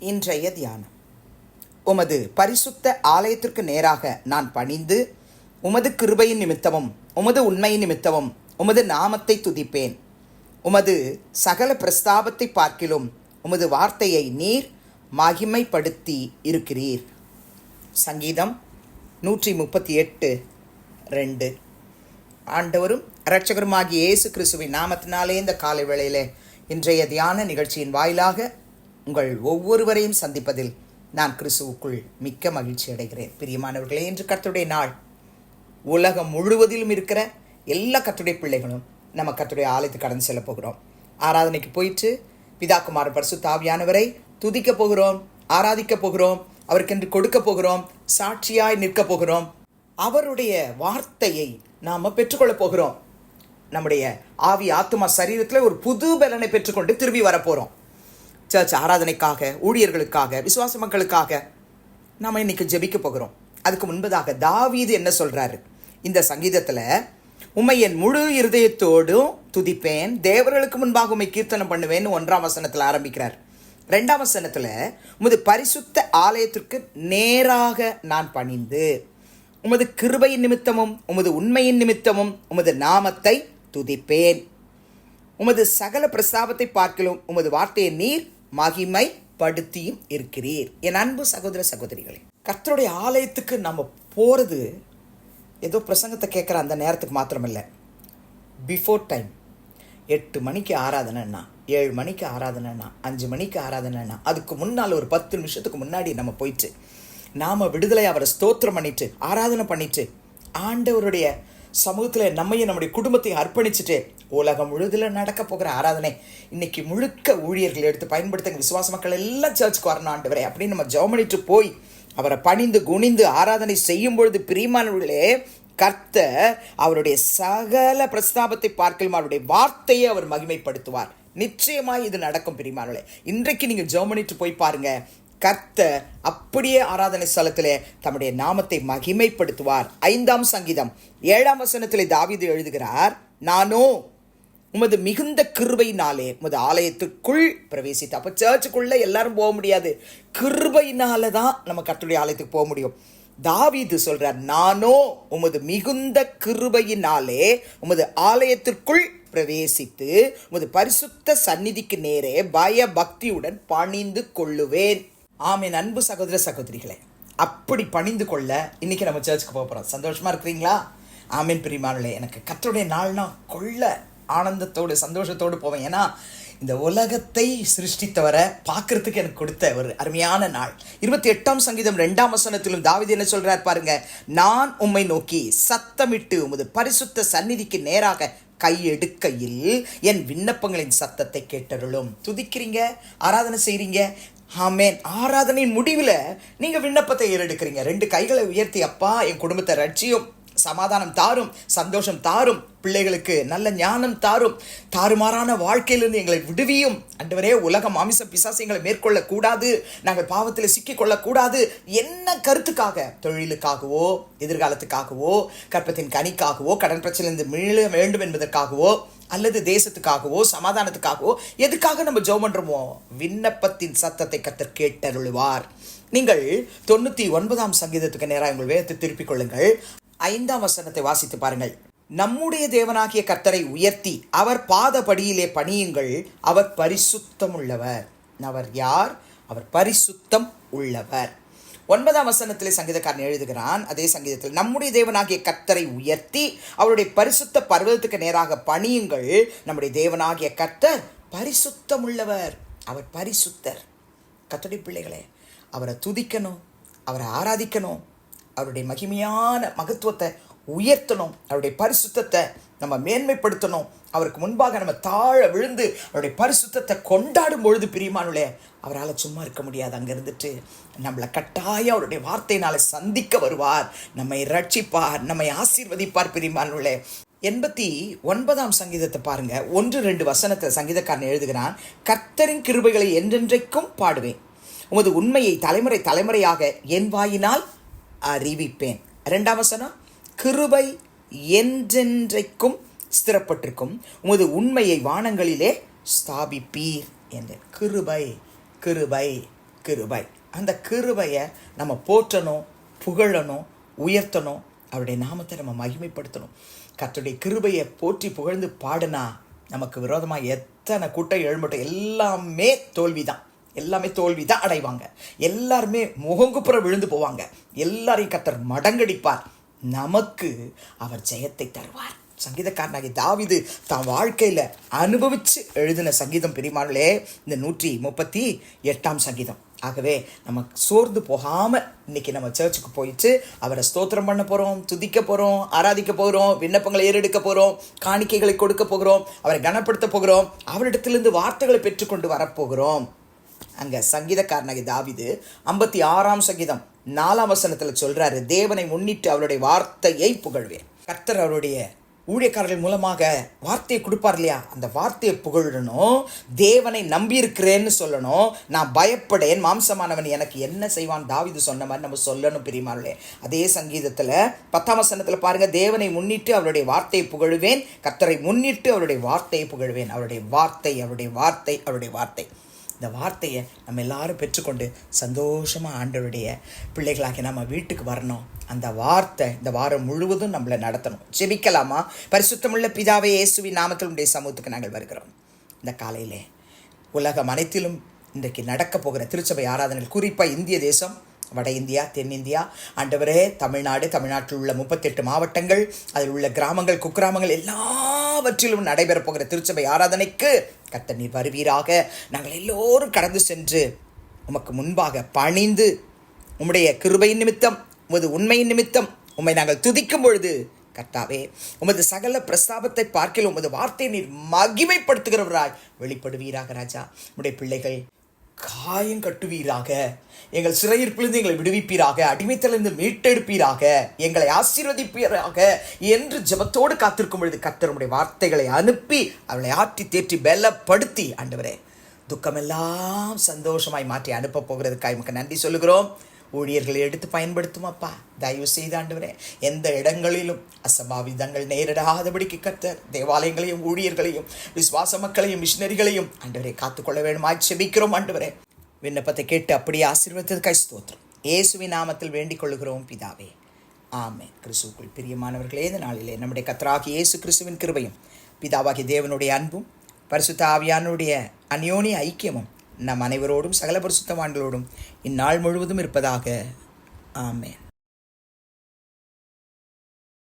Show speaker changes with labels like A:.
A: இன்றைய தியானம். உமது பரிசுத்த ஆலயத்திற்கு நேராக நான் பணிந்து உமது கிருபையின் நிமித்தமும் உமது உண்மையின் நிமித்தமும் உமது நாமத்தை துதிப்பேன். உமது சகல பிரஸ்தாபத்தை பார்க்கிலும் உமது வார்த்தையை நீர் மகிமைப்படுத்தி இருக்கிறீர். சங்கீதம் நூற்றி முப்பத்தி எட்டு ரெண்டு. ஆண்டவரும் இரட்சகருமாகிய இயேசு கிறிஸ்துவின் நாமத்தினாலே இந்த காலை வேளையிலே இன்றைய தியான நிகழ்ச்சியின் வாயிலாக உங்கள் ஒவ்வொருவரையும் சந்திப்பதில் நான் கிறிஸ்துவுக்குள் மிக்க மகிழ்ச்சி அடைகிறேன். பிரியமானவர்களே என்று கத்துடைய நாள். உலகம் முழுவதிலும் இருக்கிற எல்லா கத்துடைய பிள்ளைகளும் நம்ம கத்துடைய ஆலயத்துக்கு கடந்து செல்ல போகிறோம். ஆராதனைக்கு போயிட்டு பிதாக்குமார் பரிசு தாவியானவரை துதிக்க போகிறோம் ஆராதிக்க போகிறோம் அவருக்கென்று கொடுக்க போகிறோம் சாட்சியாய் நிற்க போகிறோம். அவருடைய வார்த்தையை நாம் பெற்றுக்கொள்ளப் போகிறோம். நம்முடைய ஆவி ஆத்மா சரீரத்தில் ஒரு புது பலனை பெற்றுக்கொண்டு திரும்பி வரப்போகிறோம் சர்ச் ஆராதனைக்காக ஊழியர்களுக்காக விசுவாச மக்களுக்காக நாம் இன்னைக்கு ஜெபிக்க போகிறோம். அதுக்கு முன்பதாக தாவீது என்ன சொல்கிறாரு இந்த சங்கீதத்தில் உண்மை என் முழு இருதயத்தோடும் துதிப்பேன் தேவர்களுக்கு முன்பாக உண்மை கீர்த்தனம் பண்ணுவேன்னு ஒன்றாம் வசனத்தில் ஆரம்பிக்கிறார். ரெண்டாம் வசனத்தில் உமது பரிசுத்த ஆலயத்திற்கு நேராக நான் பணிந்து உமது கிருபையின் நிமித்தமும் உமது உண்மையின் நிமித்தமும் உமது நாமத்தை துதிப்பேன். உமது சகல பிரஸ்தாபத்தை பார்க்கலும் உமது வார்த்தையை நீர் மகிமைப்படுத்தியும் இருக்கிறீர். என் அன்பு சகோதர சகோதரிகளே கர்த்தருடைய ஆலயத்துக்கு நம்ம போகிறது ஏதோ பிரசங்கத்தை கேட்குற அந்த நேரத்துக்கு மாத்திரமில்லை. பிஃபோர் டைம் எட்டு மணிக்கு ஆராதனைன்னா ஏழு மணிக்கு ஆராதனைன்னா அஞ்சு மணிக்கு ஆராதனைன்னா அதுக்கு முன்னால் ஒரு பத்து நிமிஷத்துக்கு முன்னாடி நம்ம போயிட்டு நாம் விடுதலை அவரை ஸ்தோத்திரம் பண்ணிட்டு ஆராதனை பண்ணிட்டு ஆண்டவருடைய சமூகத்தில் நம்மையும் நம்முடைய குடும்பத்தையும் அர்ப்பணிச்சுட்டு உலகம் முழுதில் நடக்க போகிற ஆராதனை. இன்னைக்கு முழுக்க ஊழியர்கள் எடுத்து பயன்படுத்துங்க. விசுவாச மக்கள் எல்லாம் சர்ச்சுக்கு வரணும் ஆண்டு வரை அப்படின்னு நம்ம ஜெர்மனிட்டு போய் அவரை பணிந்து குனிந்து ஆராதனை செய்யும் பொழுது பிரியமானவர்களே கர்த்தர் அவருடைய சகல பிரஸ்தாபத்தை பார்க்கலும் அவருடைய வார்த்தையை அவர் மகிமைப்படுத்துவார். நிச்சயமாக இது நடக்கும் பிரிமானவர்களே இன்றைக்கு நீங்கள் ஜெர்மனிட்டு போய் பாருங்க. கர்த்தர் அப்படியே ஆராதனை ஸ்தலத்திலே தம்முடைய நாமத்தை மகிமைப்படுத்துவார். ஐந்தாம் சங்கீதம். ஏழாம் வசனத்திலே தாவீது எழுதுகிறார் நானோ உமது மிகுந்த கிருபையினாலே உமது ஆலயத்துக்குள் பிரவேசித்து அப்போ சர்ச்சுக்குள்ளே எல்லாரும் போக முடியாது. கிருபையினால தான் நம்ம கர்த்தருடைய ஆலயத்துக்கு போக முடியும். தாவீது சொல்கிறார் நானோ உமது மிகுந்த கிருபையினாலே உமது ஆலயத்திற்குள் பிரவேசித்து உமது பரிசுத்த சந்நிதிக்கு நேரே பய பக்தியுடன் பணிந்து கொள்ளுவேன். ஆமென். அன்பு சகோதர சகோதரிகளே அப்படி பணிந்து கொள்ள இன்னைக்கு நம்ம சர்ச்சுக்கு போக போகிறோம் சந்தோஷமாக இருக்கிறீங்களா? ஆமீன் பிரிமானலே எனக்கு கத்தருடைய நாள்னா கொள்ள ஆனந்தத்தோடு சந்தோஷத்தோடு போவேன். ஏன்னா இந்த உலகத்தை சிருஷ்டித்தவரை பார்க்கறதுக்கு எனக்கு கொடுத்த ஒரு அருமையான நாள். இருபத்தி எட்டாம் சங்கீதம் ரெண்டாம் வசனத்திலும் தாவிதி என்ன சொல்கிறார் பாருங்க நான் உம்மை நோக்கி சத்தமிட்டு உமது பரிசுத்த சந்நிதிக்கு நேராக கையெடுக்கையில் என் விண்ணப்பங்களின் சத்தத்தை கேட்டருளும். துதிக்கிறீங்க? ஆராதனை செய்கிறீங்க ஆமேன். ஆராதனையின் முடிவில் நீங்கள் விண்ணப்பத்தை ஏறெடுக்கிறீங்க. ரெண்டு கைகளை உயர்த்தி அப்பா என் குடும்பத்தை ரட்சியும் சமாதானம் தாரும் சந்தோஷம் தாரும் பிள்ளைகளுக்கு நல்ல ஞானம் தாரும் தாறுமாறான வாழ்க்கையிலிருந்து எங்களை விடுவியும். அன்றுவரே உலகம் மாமிச பிசாசியங்களை மேற்கொள்ள கூடாது நாங்கள் பாவத்தில் சிக்கிக்கொள்ளக்கூடாது. என்ன கருத்துக்காக? தொழிலுக்காகவோ எதிர்காலத்துக்காகவோ கற்பத்தின் கனிக்காகவோ கடன் பிரச்சனையிலிருந்து மீள வேண்டும் என்பதற்காகவோ அல்லது தேசத்துக்காகவோ சமாதானத்துக்காகவோ எதுக்காக நம்ம ஜெபம் பண்ணுறோமோ விண்ணப்பத்தின் சத்தத்தை கத்தர் கேட்டருளுவார். நீங்கள் தொண்ணூற்றி ஒன்பதாம் சங்கீதத்துக்கு நேராக உங்கள் வேதத்தை திருப்பிக் கொள்ளுங்கள். ஐந்தாம் வசனத்தை வாசித்து பாருங்கள். நம்முடைய தேவனாகிய கர்த்தரை உயர்த்தி அவர் பாதபடியிலே பணியுங்கள். அவர் பரிசுத்தம் உள்ளவர் அவர் யார்? அவர் பரிசுத்தம் உள்ளவர். ஒன்பதாம் வசனத்திலே சங்கீதக்காரன் எழுதுகிறான் அதே சங்கீதத்தில் நம்முடைய தேவனாகிய கர்த்தரை உயர்த்தி அவருடைய பரிசுத்த பர்வதத்துக்கு நேராக பணியுங்கள். நம்முடைய தேவனாகிய கர்த்தர் பரிசுத்தமுள்ளவர். அவர் பரிசுத்தர். கத்தடி பிள்ளைகளே அவரை துதிக்கணும் அவரை ஆராதிக்கணும். அவருடைய மகிமையான மகத்துவத்தை உயர்த்தணும். அவருடைய பரிசுத்தத்தை நம்ம மேன்மைப்படுத்தணும். அவருக்கு முன்பாக நம்ம தாழ விழுந்து அவருடைய பரிசுத்தத்தை கொண்டாடும் பொழுது பிரியமானுலே அவரால் சும்மா இருக்க முடியாது. அங்கே இருந்துட்டு நம்மளை கட்டாயம் அவருடைய வார்த்தையினால சந்திக்க வருவார். நம்மை ரட்சிப்பார். நம்மை ஆசீர்வதிப்பார் பிரியமானுலே எண்பத்தி ஒன்பதாம் சங்கீதத்தை பாருங்க. ஒன்று ரெண்டு வசனத்தை சங்கீதக்காரன் எழுதுகிறான் கர்த்தரின் கிருபைகளை என்றென்றைக்கும் பாடுவேன். உமது உண்மையை தலைமுறை தலைமுறையாக என் வாயினால் அறிவிப்பேன். ரெண்டாம் வசனம் கிருபை என்றென்றைக்கும் ஸ்திரப்பட்டிருக்கும். உமது உண்மையை வானங்களிலே ஸ்தாபிப்பீர் என்று கிருபை கிருபை கிருபை. அந்த கிருபையை நம்ம போற்றணும் புகழணும் உயர்த்தணும். அவருடைய நாமத்தை நம்ம மகிமைப்படுத்தணும். கத்துடைய கிருபையை போற்றி புகழ்ந்து பாடினா நமக்கு விரோதமாக எத்தனை கூட்டம் எழும்பட்டும் எல்லாமே தோல்வி தான் எல்லாமே தோல்வி தான் அடைவாங்க. எல்லாருமே முகங்குப்புற விழுந்து போவாங்க. எல்லாரையும் கத்தர் மடங்கடிப்பார். நமக்கு அவர் ஜெயத்தை தருவார். சங்கீதக்காரனாகி தாவிது தான் வாழ்க்கையில் அனுபவித்து எழுதின சங்கீதம் பெரியமானே இந்த நூற்றி முப்பத்தி எட்டாம் சங்கீதம். ஆகவே நம்ம சோர்ந்து போகாமல் இன்னைக்கு நம்ம சர்ச்சுக்கு போயிட்டு அவரை ஸ்தோத்திரம் பண்ண போகிறோம் துதிக்க போகிறோம் ஆராதிக்க போகிறோம் விண்ணப்பங்களை ஏறெடுக்க போகிறோம் காணிக்கைகளை கொடுக்க போகிறோம் அவரை கனப்படுத்த போகிறோம் அவரிடத்திலிருந்து வார்த்தைகளை பெற்றுக்கொண்டு வரப்போகிறோம் அங்கே சங்கீதக்காரனாகி தாவிது ஐம்பத்தி ஆறாம் சங்கீதம். நாலாம் வசனத்தில் சொல்கிறாரு தேவனை முன்னிட்டு அவருடைய வார்த்தையை புகழ்வேன். கர்த்தர் அவருடைய ஊழியக்காரர்கள் மூலமாக வார்த்தையை கொடுப்பார் இல்லையா? அந்த வார்த்தையை புகழணும் தேவனை நம்பியிருக்கிறேன்னு சொல்லணும். நான் பயப்படேன் மாம்சமானவன் எனக்கு என்ன செய்வான்? தாவிது சொன்ன மாதிரி நம்ம சொல்லணும் பிரிமார்களே அதே சங்கீதத்தில் பத்தாம் வசனத்தில் பாருங்கள் தேவனை முன்னிட்டு அவருடைய வார்த்தையை புகழுவேன் கர்த்தரை முன்னிட்டு அவருடைய வார்த்தையை புகழுவேன். அவருடைய வார்த்தை அவருடைய வார்த்தை அவருடைய வார்த்தை. இந்த வார்த்தையை நம்ம எல்லாரும் பெற்றுக்கொண்டு சந்தோஷமாக ஆண்டவருடைய பிள்ளைகளாகி நம்ம வீட்டுக்கு வரணும். அந்த வார்த்தை இந்த வாரம் முழுவதும் நம்மளை நடத்தணும். ஜெபிக்கலாமா? பரிசுத்தமுள்ள பிதாவை இயேசுவி நாமத்தினுடைய சமூகத்துக்கு நாங்கள் வருகிறோம். இந்த காலையிலே உலகம் அனைத்திலும் இன்றைக்கு நடக்க போகிற திருச்சபை ஆராதனைகள் குறிப்பாக இந்திய தேசம் வட இந்தியா தென்னிந்தியா ஆண்டவரே தமிழ்நாடு தமிழ்நாட்டில் உள்ள முப்பத்தெட்டு மாவட்டங்கள் அதில் உள்ள கிராமங்கள் குக்கிராமங்கள் எல்லாவற்றிலும் நடைபெறப் போகிற திருச்சபை ஆராதனைக்கு கத்த நீர் வருவீராக. நாங்கள் எல்லோரும் கடந்து சென்று உமக்கு முன்பாக பணிந்து உம்முடைய கிருபையின் நிமித்தம் உமது உண்மையின் நிமித்தம் உம்மை நாங்கள் துதிக்கும் பொழுது கர்த்தாவே உமது சகல பிரஸ்தாபத்தை பார்க்கல உமது வார்த்தையை நீர் மகிமைப்படுத்துகிறவராய் வெளிப்படுவீராக ராஜா. உடைய பிள்ளைகள் காயம் கட்டுவீராக. எங்கள் சிறையிருப்பிலிருந்து எங்களை விடுவிப்பீராக. அடிமைத்திலிருந்து மீட்டெடுப்பீராக. எங்களை ஆசீர்வதிப்பீராக என்று ஜெபத்தோடு காத்திருக்கும் பொழுது கத்தருடைய வார்த்தைகளை அனுப்பி அவளை ஆற்றி தேற்றி பலப்படுத்தி ஆண்டவரே துக்கமெல்லாம் சந்தோஷமாய் மாற்றி அனுப்பப் போகிறதுக்காக நமக்கு நன்றி சொல்லுகிறோம். ஊழியர்களை எடுத்து பயன்படுத்தும் அப்பா. தயவு செய்தாண்டவரே எந்த இடங்களிலும் அசம்பாவிதங்கள் நேரிடாதபடிக்கு கத்தர் தேவாலயங்களையும் ஊழியர்களையும் விசுவாச மக்களையும் மிஷினரிகளையும் ஆண்டவரை காத்துக்கொள்ள வேண்டுமாய் செபிக்கிறோம் ஆண்டவரே. விண்ணப்பத்தை கேட்டு அப்படியே ஆசீர்வதித்ததுக்காய் ஸ்தோத்திரம். இயேசுவின் நாமத்தில் வேண்டிக் கொள்கிறோம் பிதாவே. ஆமே கிறிஸ்துக்குள் பிரியமானவர்களே இந்த நாளிலே நம்முடைய கத்தராகி இயேசு கிறிஸ்துவின் கிருபையும் பிதாவாகி தேவனுடைய அன்பும் பரிசுத்த ஆவியானுடைய அந்யோனிய ஐக்கியமும் நம் அனைவரோடும் சகல பரிசுத்தவான்களோடும் இந்நாள் முழுவதும் இருப்பதாக. ஆமேன்.